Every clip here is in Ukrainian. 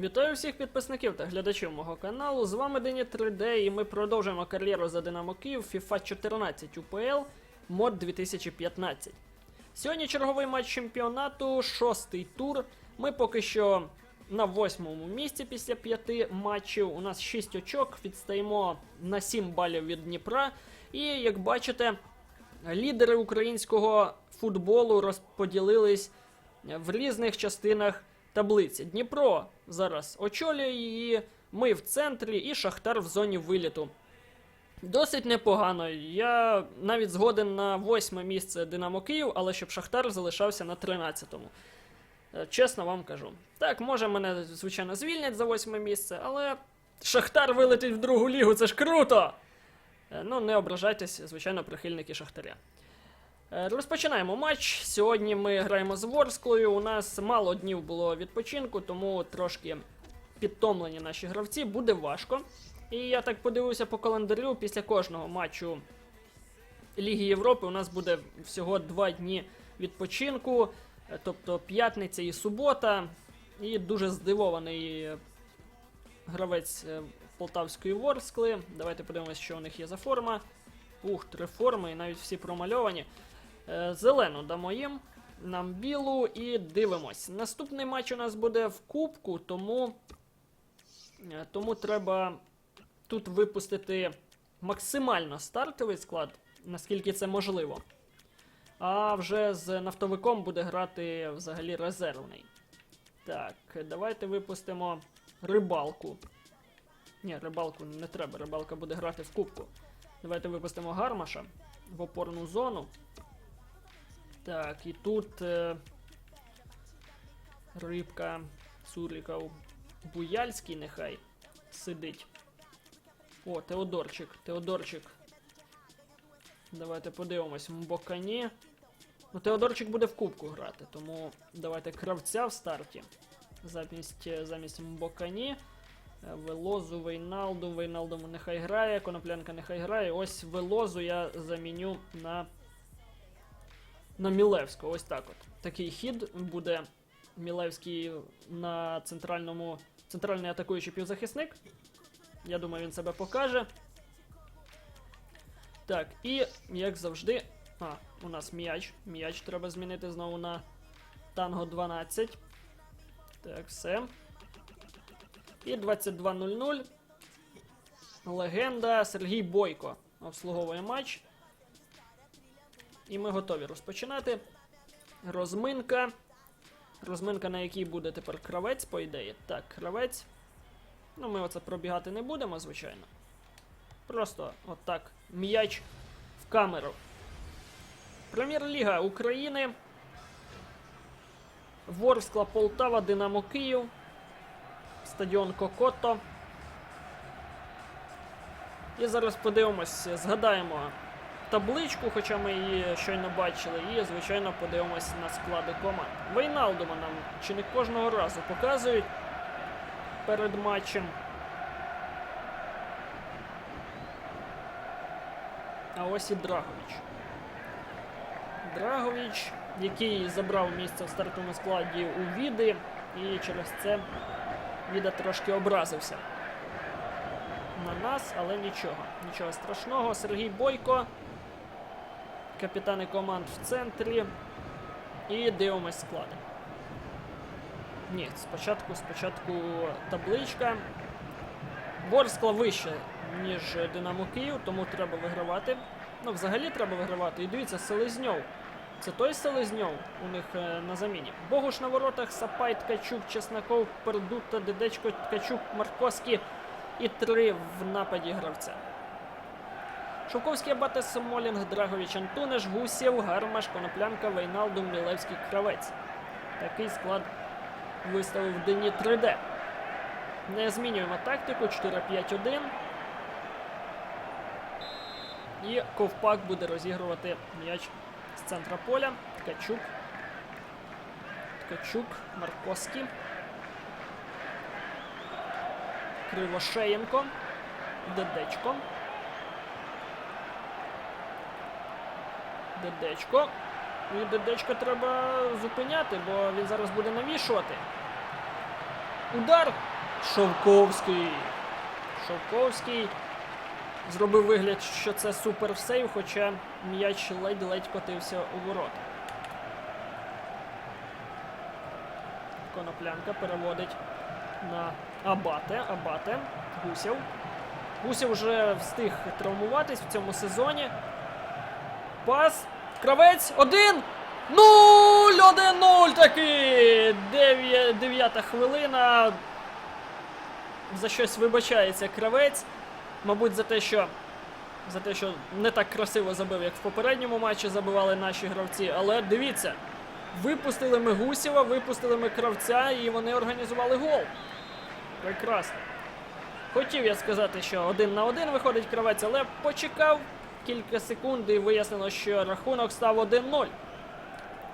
Вітаю всіх підписників та глядачів мого каналу. З вами Дені 3D і ми продовжуємо кар'єру за Динамо Київ FIFA 14 UPL мод 2015. Сьогодні черговий матч чемпіонату, шостий тур. Ми поки що на восьмому місці після п'яти матчів. У нас 6 очок, відстаємо на 7 балів від Дніпра. І як бачите, лідери українського футболу розподілились в різних частинах таблиці. Дніпро зараз очолює її, ми в центрі і Шахтар в зоні виліту. Досить непогано. Я навіть згоден на восьме місце Динамо Київ, але щоб Шахтар залишався на 13-му. Е, Чесно вам кажу. Так, може мене, звичайно, звільнять за восьме місце, але Шахтар вилетить в другу лігу, це ж круто! Е, Ну, не ображайтесь, звичайно, прихильники Шахтаря. Е, Розпочинаємо матч. Сьогодні ми граємо з Ворсклою. У нас мало днів було відпочинку, тому трошки підтомлені наші гравці. Буде важко. І я так подивився по календарю після кожного матчу Ліги Європи. У нас буде всього два дні відпочинку, е, тобто п'ятниця і субота. І дуже здивований е, гравець Полтавської Ворскли. Давайте подивимося, що у них є за форма. Ух, три форми, і навіть всі промальовані. Е, Зелену дамо їм, нам білу і дивимось. Наступний матч у нас буде в Кубку, тому, е, тому треба тут випустити максимально стартовий склад, наскільки це можливо. А вже з нафтовиком буде грати взагалі резервний. Так, давайте випустимо рибалку. Ні, рибалку не треба, рибалка буде грати в кубку. Давайте випустимо гармаша в опорну зону. Так, і тут е, рибка Цуріков Буяльський нехай сидить. О, Теодорчик, Теодорчик. Давайте подивимось. Мбокані. Ну, Теодорчик буде в кубку грати, тому давайте кравця в старті. Замість, е, замість Мбокані. Е, Велозу, Вейналду, Вейналду нехай грає, Коноплянка нехай грає. Ось Велозу я заміню на, на Мілевського. Ось так от. Такий хід буде Мілевський на центральному. Центральний атакуючий півзахисник. Я думаю, він себе покаже. Так, і як завжди. А, у нас м'яч. М'яч треба змінити знову на Танго 12. Так, все. І 22.00. Легенда Сергій Бойко обслуговує матч. І ми готові розпочинати. Розминка. Розминка, на якій буде тепер кравець, по ідеї. Так, кравець. Ну, ми оце пробігати не будемо, звичайно. Просто отак. М'яч в камеру. Прем'єр-ліга України. Ворскла Полтава, Динамо Київ. Стадіон Кокото. І зараз подивимось, згадаємо табличку, хоча ми її щойно бачили, і, звичайно, подивимось на склади команд. Вейналдума нам чи не кожного разу показують перед матчем. А ось і Драгович. Драгович, який забрав місце в стартовому складі у Віди, і через це Віда трошки образився на нас, але нічого. Нічого страшного. Сергій Бойко, капітани команд в центрі. І дивимось склади. Ні, спочатку, спочатку табличка. Ворскла вище, ніж Динамо Київ, тому треба вигравати. Ну, взагалі треба вигравати. І дивіться, Селезньов. Це той Селезньов у них е, на заміні. Богуш на воротах, Сапай, Ткачук, Чесноков, Пердута, Дедечко, Ткачук, Марковський і три в нападі гравця. Шовковський, Абате, Смолінг, Драгович, Антониш, Гусєв, Гармаш, Коноплянка, Вейналду, Мілевський, Кравець. Такий склад виставив Дені 3D. Не змінюємо тактику 4-5-1. І Ковпак буде розігрувати м'яч з центра поля. Ткачук. Ткачук, Марковський. Кривошеєнко. Дедечко. Дедечко. І Дедечко треба зупиняти, бо він зараз буде навішувати. Удар. Шовковський. Шовковський. Зробив вигляд, що це супер сейв, хоча м'яч ледь-ледь котився у ворота. Коноплянка переводить на Абате. Абате. Гусєв. Гусєв вже встиг травмуватись в цьому сезоні. Пас. Кравець. Один. Нуль! Один-нуль таки! Дев'ята хвилина. За щось вибачається кравець. Мабуть, за те, що. За те, що не так красиво забив, як в попередньому матчі забивали наші гравці. Але дивіться, випустили ми Гусєва, випустили ми кравця і вони організували гол. Прекрасно. Хотів я сказати, що один на один виходить кравець, але почекав кілька секунд і вияснилось, що рахунок став 1-0.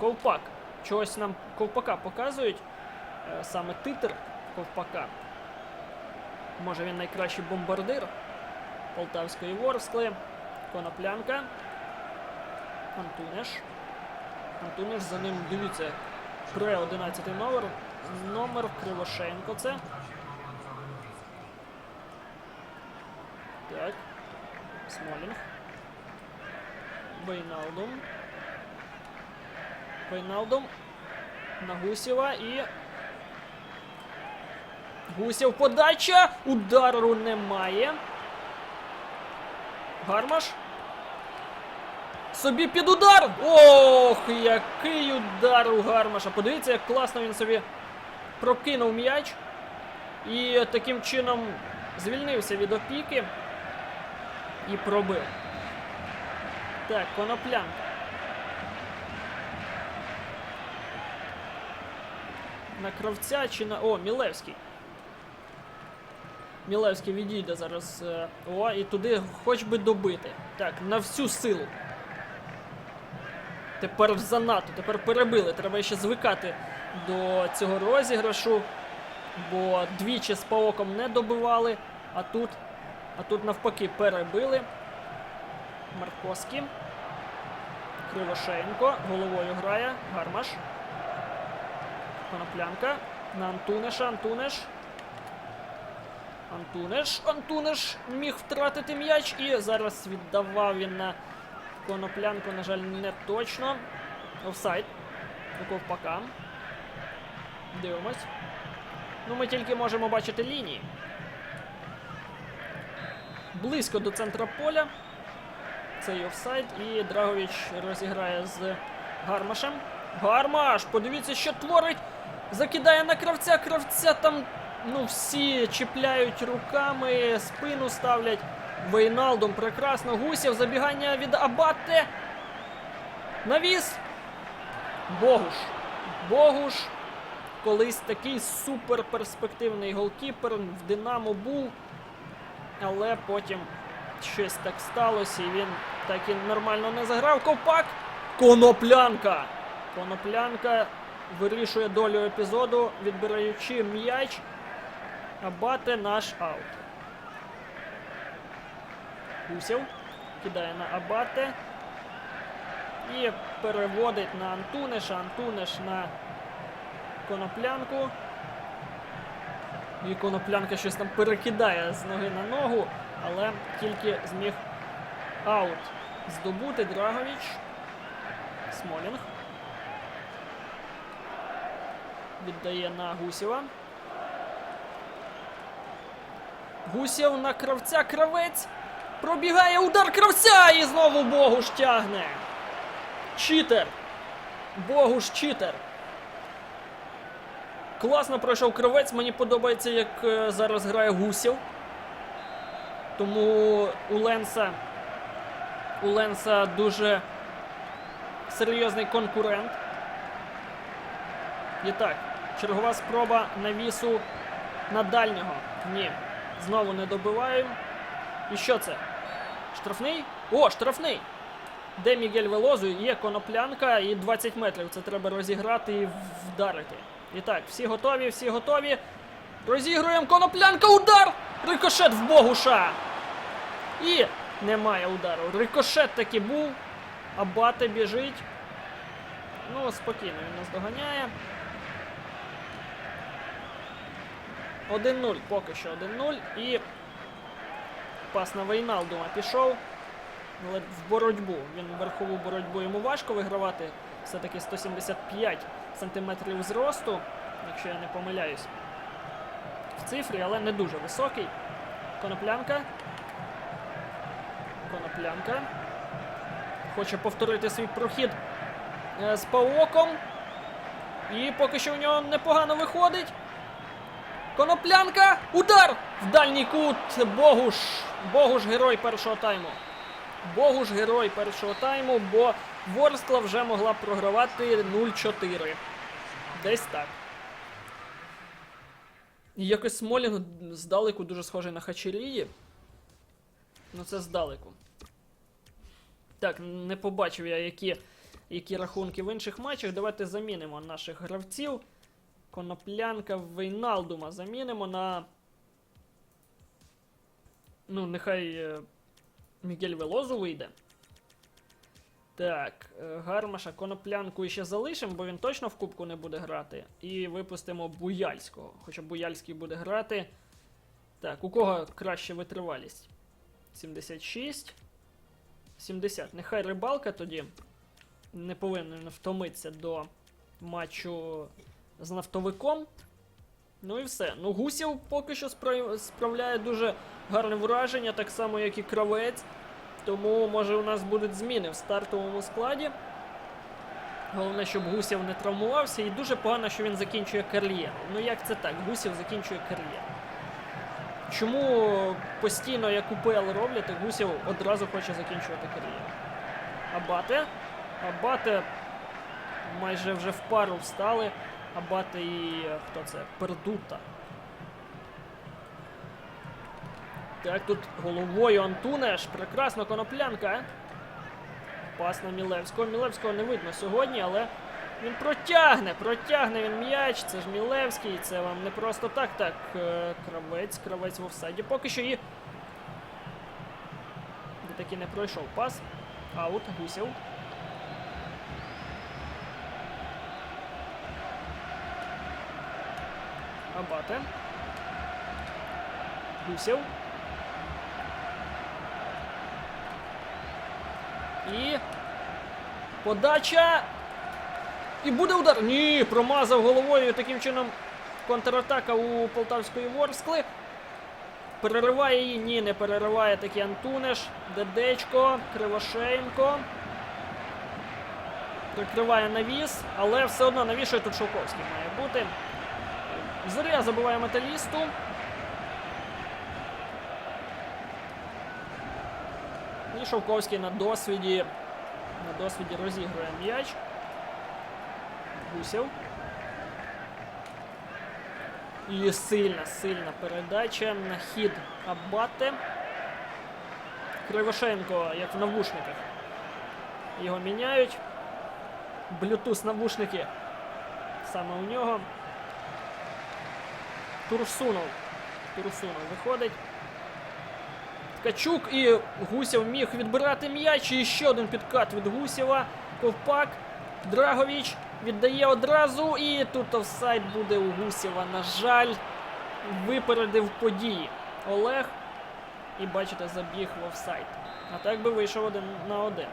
Ковпак. Чогось нам ковпака показують. Е, Саме титр ковпака. Може він найкращий бомбардир Полтавської Ворскли. Коноплянка. Антунеш. Антунеш за ним, дивіться, пре 11 номер. Номер Кривошенко це. Так. Смолінг. Вейналдум. Вейналдум. На Гусєва і. Гусєв подача. Удару немає. Гармаш. Собі під удар. Ох, який удар у Гармаша. Подивіться, як класно він собі прокинув м'яч. І таким чином звільнився від опіки і пробив. Так, коноплянка. На кравця чи на. О, Мілевський. Мілевський відійде зараз. е, О, і туди хоч би добити. Так, на всю силу. Тепер занадто, тепер перебили. Треба ще звикати до цього розіграшу. Бо двічі з паоком не добивали, а тут, а тут навпаки перебили. Марковський. Кривошеєнко. Головою грає. Гармаш. Коноплянка. На Антунеша. Антунеш. Антунеш. Антунеш міг втратити м'яч і зараз віддавав він на коноплянку, на жаль, не точно. Офсайд. У ковпака. Дивимось. Ну, ми тільки можемо бачити лінії. Близько до центра поля. Цей офсайд. І Драгович розіграє з Гармашем. Гармаш! Подивіться, що творить! Закидає на кравця. Кравця там ну, всі чіпляють руками, спину ставлять. Вейналдом прекрасно. Гусєв, забігання від Абате. Навіс. Богуш. Богуш. Колись такий суперперспективний голкіпер в Динамо був. Але потім щось так сталося, і він так і нормально не заграв. Ковпак! Коноплянка! Коноплянка вирішує долю епізоду, відбираючи м'яч. Абате наш аут. Гусєв кидає на Абате. І переводить на Антунеша. Антунеш на коноплянку. І коноплянка щось там перекидає з ноги на ногу, але тільки зміг аут здобути Драгович. Смолінг. Віддає на Гусєва. Гусєв на кравця. Кравець. Пробігає удар кравця і знову Богуш тягне. Читер. Богуш читер. Класно пройшов кравець. Мені подобається, як е, зараз грає Гусєв. Тому у Ленса. У Ленса дуже серйозний конкурент. І так, чергова спроба навісу на дальнього. Ні. Знову не добиваємо. І що це? Штрафний? О, штрафний! Де Мігель Велозу? Є коноплянка і 20 метрів. Це треба розіграти і вдарити. І так, всі готові, всі готові. Розігруємо коноплянка, удар! Рикошет в Богуша! І немає удару. Рикошет таки був. Абате біжить. Ну, спокійно, він нас доганяє. 1-0, поки що 1-0. І пас на Вейналдума пішов. Але в боротьбу. Він в верхову боротьбу йому важко вигравати. Все-таки 175 сантиметрів зросту, якщо я не помиляюсь. В цифрі, але не дуже високий. Коноплянка. Коноплянка. Хоче повторити свій прохід е, з паоком. І поки що у нього непогано виходить. Коноплянка! Удар! В дальній кут! Богуш! Богуш герой першого тайму. Богуш герой першого тайму, бо Ворскла вже могла програвати 0-4. Десь так. Якось Смолінг здалеку дуже схожий на Хачерії. Ну це здалеку. Так, не побачив я, які, які рахунки в інших матчах. Давайте замінимо наших гравців. Коноплянка Вейналдума замінимо на. Ну, нехай е, Мігель Велозу вийде. Так, е, Гармаша, коноплянку ще залишимо, бо він точно в кубку не буде грати. І випустимо Буяльського. Хоча Буяльський буде грати. Так, у кого краще витривалість? 76. 70. Нехай рибалка тоді не повинен втомитися до матчу з нафтовиком. Ну і все. Ну, Гусів поки що справляє дуже гарне враження, так само, як і кравець. Тому, може, у нас будуть зміни в стартовому складі. Головне, щоб Гусів не травмувався. І дуже погано, що він закінчує кар'єру. Ну як це так? Гусів закінчує кар'єру. Чому постійно, як УПЛ роблять, Гусів одразу хоче закінчувати кар'єру? Абате. Абате майже вже в пару встали. Абате і е, хто це? Пердута. Так, тут головою Антунеш. Прекрасно коноплянка. Пас на Мілевського. Мілевського не видно сьогодні, але він протягне, протягне він м'яч. Це ж Мілевський, це вам не просто так. Так, е, кравець, кравець в офсайді. Поки що і. Таки не пройшов пас. Аут, Гусів. Абате. Гусів. І. Подача. І буде удар. Ні, промазав головою. Таким чином контратака у полтавської Ворскли. Перериває її. Ні, не перериває таки Антунеш. Дедечко, Кривошеєнко. Прикриває навіс, але все одно навішує тут Шовковський має бути. Зоря забиває металісту. І Шовковський на досвіді. На досвіді розігрує м'яч. Гусів. І сильна, сильна передача на хід Абате. Кривошенко, як в навушниках. Його міняють. Bluetooth навушники. Саме у нього. Турсунов. Турсунов виходить. Ткачук і Гусєв міг відбирати м'яч. І ще один підкат від Гусєва. Ковпак. Драговіч віддає одразу. І тут офсайд буде у Гусєва. На жаль, випередив події. Олег. І бачите, забіг в офсайд. А так би вийшов один на один.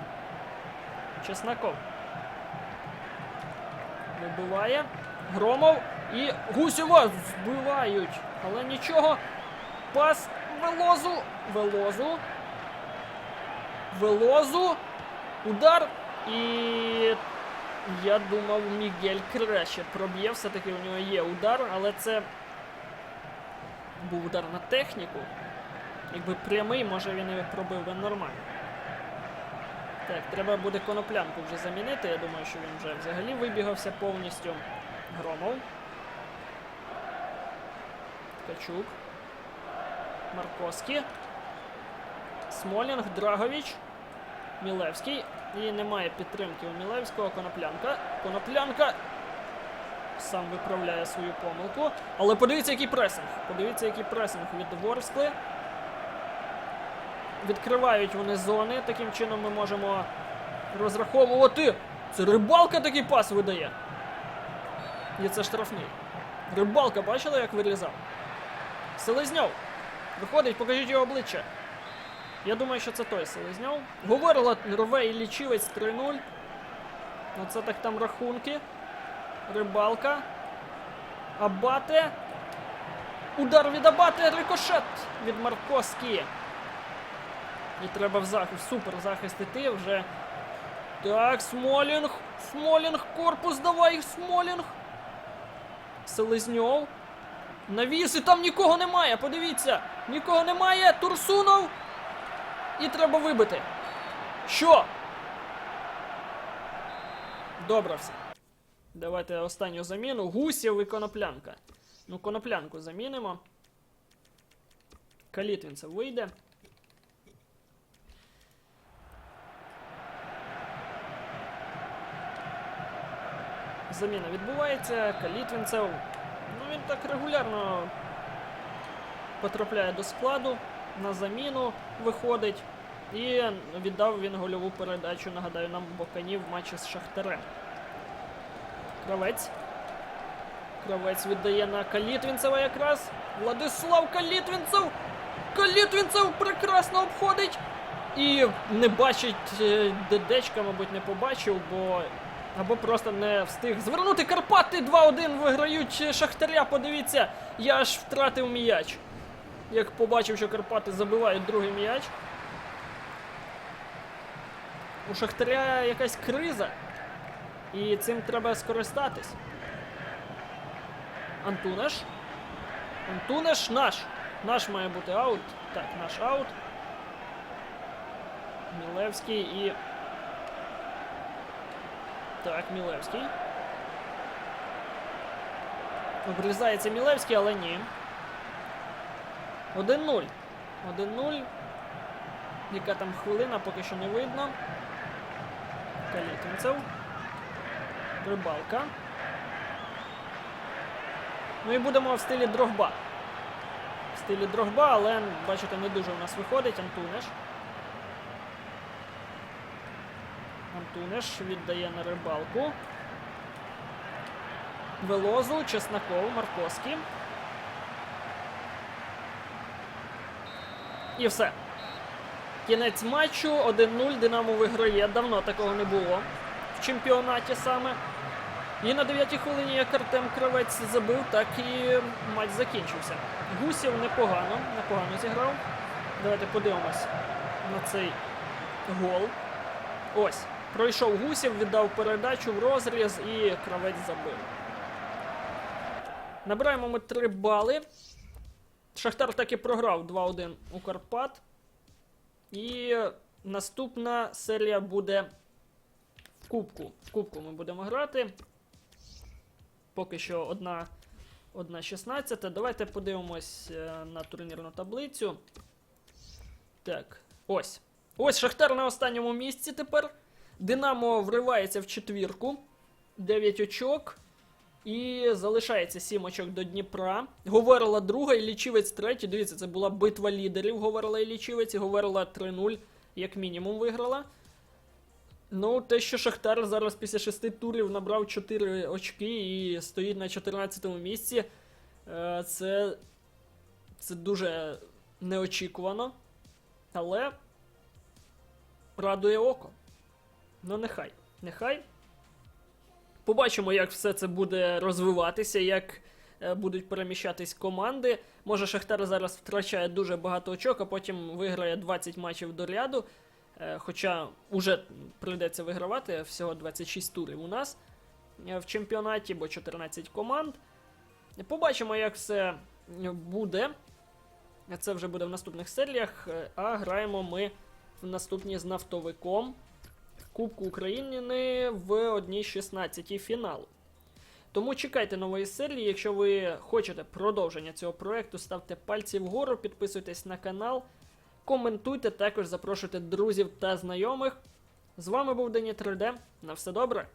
Чесноков. Вибиває. Громов. І Гусєва вбивають. Але нічого. Пас Велозу. Велозу. Велозу. Удар. І я думав, Мігель краще проб'є. Все-таки у нього є удар, але це був удар на техніку. Якби прямий, може він і пробив би нормально. Так, треба буде коноплянку вже замінити. Я думаю, що він вже взагалі вибігався повністю. Громов. Ткачук. Марковський. Смолінг, Драгович. Мілевський. І немає підтримки у Мілевського. Коноплянка. Коноплянка. Сам виправляє свою помилку. Але подивіться, який пресинг. Подивіться, який пресинг від Ворскли. Відкривають вони зони. Таким чином ми можемо розраховувати. Це рибалка такий пас видає. І це штрафний. Рибалка бачили, як вирізав? Селезньов. Виходить, покажіть його обличчя. Я думаю, що це той Селезньов. Говорила рве і лічівець 3-0. Оце так там рахунки. Рибалка. Абате. Удар від Абате, рикошет від Маркоскі. І треба в захист. Супер захист іти вже. Так, Смолінг. Смолінг, корпус, давай, Смолінг. Селезньов. Навіс, і там нікого немає. Подивіться. Нікого немає. Турсунов. І треба вибити. Що? Добре все. Давайте останню заміну. Гусєв і коноплянка. Ну, коноплянку замінимо. Калітвінцев вийде. Заміна відбувається. Калітвінцев. Ну він так регулярно потрапляє до складу. На заміну виходить. І віддав він гольову передачу, нагадаю, нам Бокані в матчі з Шахтарем. Кравець. Кравець віддає на Калітвінцева якраз. Владислав Калітвінцев! Калітвінцев прекрасно обходить! І не бачить е, Дедечка, мабуть, не побачив, бо. Або просто не встиг звернути Карпати 2-1 виграють Шахтаря. Подивіться, я аж втратив м'яч. Як побачив, що Карпати забивають другий м'яч. У Шахтаря якась криза. І цим треба скористатись. Антунеш. Антунеш наш. Наш має бути аут. Так, наш аут. Мілевський і. Так, Мілевський. Обрізається Мілевський, але ні. 1-0. 1-0. Яка там хвилина, поки що не видно. Калітинцев. Рибалка. Ну і будемо в стилі Дрогба. В стилі Дрогба, але, бачите, не дуже у нас виходить. Антунеш. Антунеш віддає на рибалку. Велозу, Чесноков, Марковський. І все. Кінець матчу 1-0. Динамо виграє. Давно такого не було в чемпіонаті саме. І на 9-й хвилині, як Артем Кравець забив, так і матч закінчився. Гусєв непогано, непогано зіграв. Давайте подивимось на цей гол. Ось. Пройшов Гусєв, віддав передачу в розріз і кравець забив. Набираємо ми 3 бали. Шахтар так і програв 2-1 у Карпат. І наступна серія буде в Кубку. В Кубку ми будемо грати. Поки що одна, одна 16. Давайте подивимось е, на турнірну таблицю. Так, ось. Ось Шахтар на останньому місці тепер. Динамо вривається в четвірку. 9 очок. І залишається 7 очок до Дніпра. Говорила друга і лічівець третій. Дивіться, це була битва лідерів. Говорила і лічівець, і говорила 3-0, як мінімум виграла. Ну, те, що Шахтар зараз після 6 турів набрав 4 очки і стоїть на 14 місці, е, це, це дуже неочікувано. Але радує око. Ну, нехай. Нехай. Побачимо, як все це буде розвиватися, як е, будуть переміщатись команди. Може, Шахтар зараз втрачає дуже багато очок, а потім виграє 20 матчів до ряду. Е, хоча вже прийдеться вигравати всього 26 турів у нас е, в чемпіонаті, бо 14 команд. Побачимо, як все буде. Це вже буде в наступних серіях. А граємо ми в наступній з нафтовиком. Кубку України в 1.16 фіналу. Тому чекайте нової серії. Якщо ви хочете продовження цього проекту, ставте пальці вгору, підписуйтесь на канал, коментуйте, також запрошуйте друзів та знайомих. З вами був Дені 3D. На все добре!